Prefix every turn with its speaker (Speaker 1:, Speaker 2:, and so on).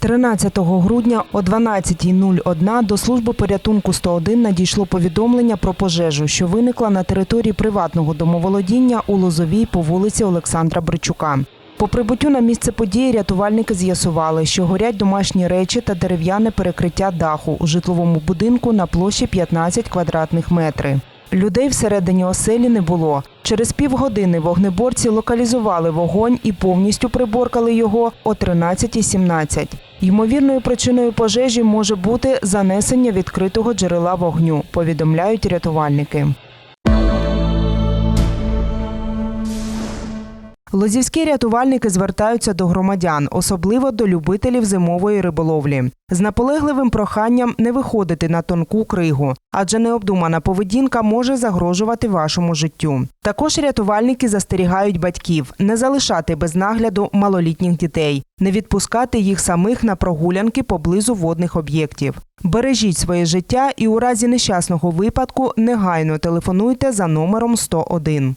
Speaker 1: 13 грудня о 12.01 до служби порятунку 101 надійшло повідомлення про пожежу, що виникла на території приватного домоволодіння у Лозовій по вулиці Олександра Бричука. По прибуттю на місце події рятувальники з'ясували, що горять домашні речі та дерев'яне перекриття даху у житловому будинку на площі 15 квадратних метрів. Людей всередині оселі не було. Через півгодини вогнеборці локалізували вогонь і повністю приборкали його о 13.17. Ймовірною причиною пожежі може бути занесення відкритого джерела вогню, повідомляють рятувальники. Лозівські рятувальники звертаються до громадян, особливо до любителів зимової риболовлі, з наполегливим проханням не виходити на тонку кригу, адже необдумана поведінка може загрожувати вашому життю. Також рятувальники застерігають батьків не залишати без нагляду малолітніх дітей, не відпускати їх самих на прогулянки поблизу водних об'єктів. Бережіть своє життя і у разі нещасного випадку негайно телефонуйте за номером 101.